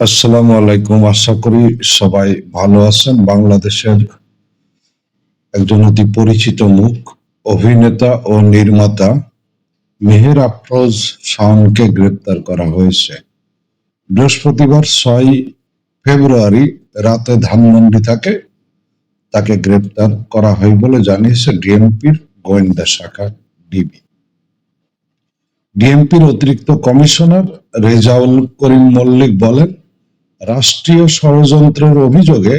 আসসালামু আলাইকুম। আশা করি সবাই ভালো আছেন। বাংলাদেশের একজন অতি পরিচিত মুখ, অভিনেতা ও নির্মাতা মেহের আফরোজ শাওনকে গ্রেপ্তার করা হয়েছে। বৃহস্পতিবার ছয় ফেব্রুয়ারি রাতে ধানমন্ডি থেকে তাকে গ্রেপ্তার করা হয় বলে জানিয়েছে ডিএমপির গোয়েন্দা শাখা ডিবি। ডিএমপির অতিরিক্ত কমিশনার রেজাউল করিম মল্লিক বলেন রাষ্ট্রীয় ষড়যন্ত্রের অভিযোগে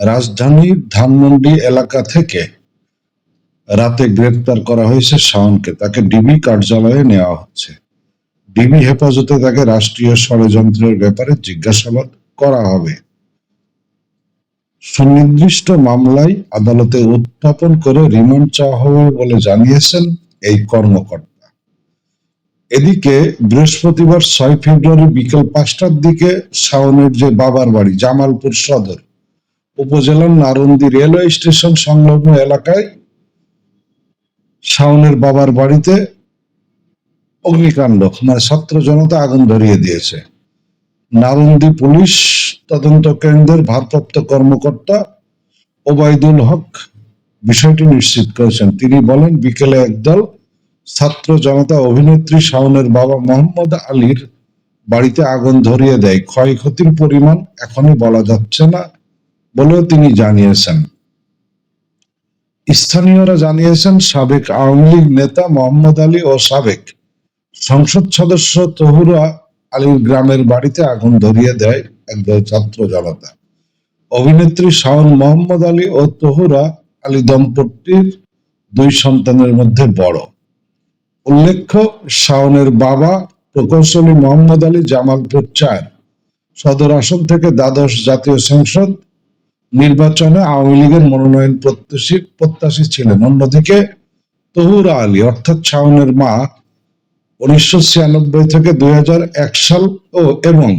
রাজধানীর ধানমন্ডি এলাকা থেকে রাতে গ্রেপ্তার করা হয়েছে শাওনকে। তাকে ডিবি কার্যালয়ে নেওয়া হচ্ছে। ডিবি হেফাজতে তাকে রাষ্ট্রীয় ষড়যন্ত্রের ব্যাপারে জিজ্ঞাসাবাদ করা হবে। সুনির্দিষ্ট মামলায় আদালতে উত্থাপন করে রিমান্ড চাওয়া হবে বলে জানিয়েছেন এই কর্মকর্তা। এদিকে বৃহস্পতিবার ছয় ফেব্রুয়ারি বিকেল পাঁচটার দিকে শাওনের যে বাবার বাড়ি, জামালপুর সদর, উপজেলার নারন্দি রেলওয়ে স্টেশন সংলগ্ন এলাকায় শাওনের বাবার বাড়িতে অগ্নিকাণ্ড মানে ছাত্র জনতা আগুন ধরিয়ে দিয়েছে। নারন্দি পুলিশ তদন্ত কেন্দ্রের ভারপ্রাপ্ত কর্মকর্তা ওবায়দুল হক বিষয়টি নিশ্চিত করেছেন। তিনি বলেন, বিকেলে একদল ছাত্র জনতা অভিনেত্রী শাওনের বাবা মোহাম্মদ আলীর বাড়িতে আগুন ধরিয়ে দেয়। ক্ষয়ক্ষতির পরিমাণ এখনই বলা যাচ্ছে না বলেও তিনি জানিয়েছেন। স্থানীয়রা জানিয়েছেন, সাবেক আওয়ামী লীগ নেতা মোহাম্মদ আলী ও সাবেক সংসদ সদস্য তহুরা আলীর গ্রামের বাড়িতে আগুন ধরিয়ে দেয় একদল ছাত্র জনতা। অভিনেত্রী শাওন মোহাম্মদ আলী ও তহুরা আলী দম্পতির দুই সন্তানের মধ্যে বড়। উল্লেখ্য, শাওনের বাবা প্রকৌশলী মোহাম্মদ আলী জামালপুর চার সদর আসন থেকে দ্বাদশ জাতীয় সংসদ নির্বাচনে আওয়ামী লীগের মনোনয়ন প্রত্যাশী প্রত্যাশী ছিলেন। অন্যদিকে তহুরা আলী, অর্থাৎ শাওনের মা, উনিশশো ছিয়ানব্বই থেকে দুই হাজার এক সাল ও এবং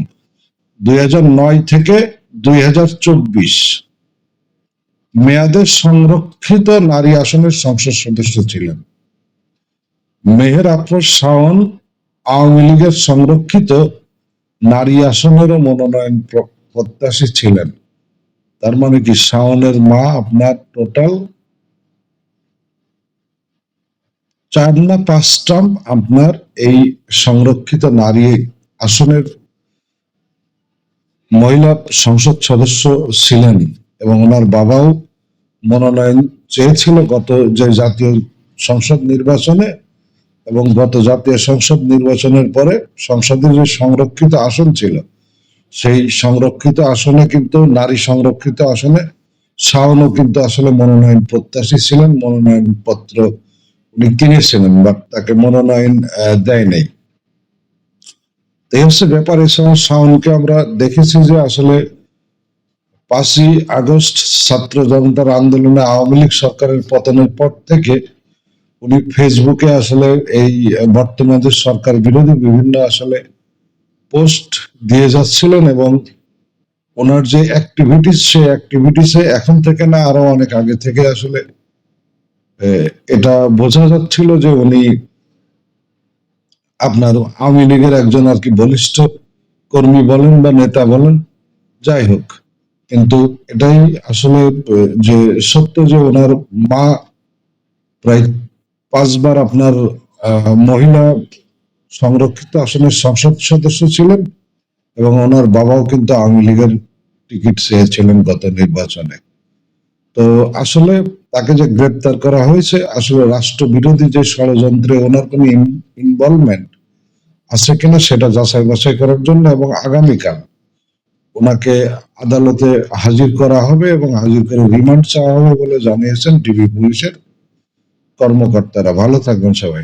দুই হাজার নয় থেকে দুই হাজার চব্বিশ মেয়াদের সংরক্ষিত নারী আসনের সংসদ সদস্য ছিলেন। মেহের আফরোজ শাওন আওয়ামী লীগের সংরক্ষিত নারী আসনেরও মনোনয়ন প্রত্যাশী ছিলেন। তার মানে কি শাওনের মা আপনার টোটাল চার না পাঁচ টার্ম আপনার এই সংরক্ষিত নারী আসনের মহিলা সংসদ সদস্য ছিলেন এবং ওনার বাবাও মনোনয়ন চেয়েছিল গত যে জাতীয় সংসদ নির্বাচনে। এবং গত জাতীয় সংসদ নির্বাচনের পরে সংসদের যে সংরক্ষিত আসন ছিল, সেই সংরক্ষিত আসনে কিন্তু নারী সংরক্ষিত আসনে শাওনও কিন্তু আসলে মনোনয়ন প্রত্যাশী ছিলেন, মনোনয়ন পত্র উনি কিনেছিলেন, বাট তাকে মনোনয়ন দেয় নাই। এই হচ্ছে ব্যাপার, এই সময় শাওনকে আমরা দেখেছি যে আসলে পাঁচই আগস্ট ছাত্র জনতার আন্দোলনে আওয়ামী লীগ সরকারের পতনের পর থেকে উনি ফেসবুকে আসলে এই, বর্তমানে সরকার বিরোধী বিভিন্ন আসলে পোস্ট দিয়ে যাচ্ছিলেন এবং ওনার যে অ্যাক্টিভিটিস সেই অ্যাক্টিভিটিসে এখন থেকে না আরও অনেক আগে থেকে আসলে এটা বোঝা যাচ্ছিল যে উনি আপনার আওয়ামী লীগের একজন আর কি বলিষ্ঠ কর্মী বলেন বা নেতা বলেন, যাই হোক। কিন্তু এটাই আসলে যে সত্য যে ওনার মা প্রায় পাঁচবার আপনার মহিলা সংরক্ষিত আসনের সংসদ সদস্য ছিলেন এবং ওনার বাবাও কিন্তু আওয়ামী লীগের টিকিট চেয়েছিলেন গত নির্বাচনে। তো আসলে তাকে যে গ্রেপ্তার করা হয়েছে, আসলে রাষ্ট্রবিরোধী যে ষড়যন্ত্রে ওনার কোনো ইনভলভমেন্ট আছে কিনা সেটা যাচাই বাছাই করার জন্য এবং আগামীকাল ওনাকে আদালতে হাজির করা হবে এবং হাজির করে রিমান্ড চাওয়া হবে বলে জানিয়েছেন ডিবি পুলিশের। কর্মকর্তারা ভালো থাকবেন সবাই।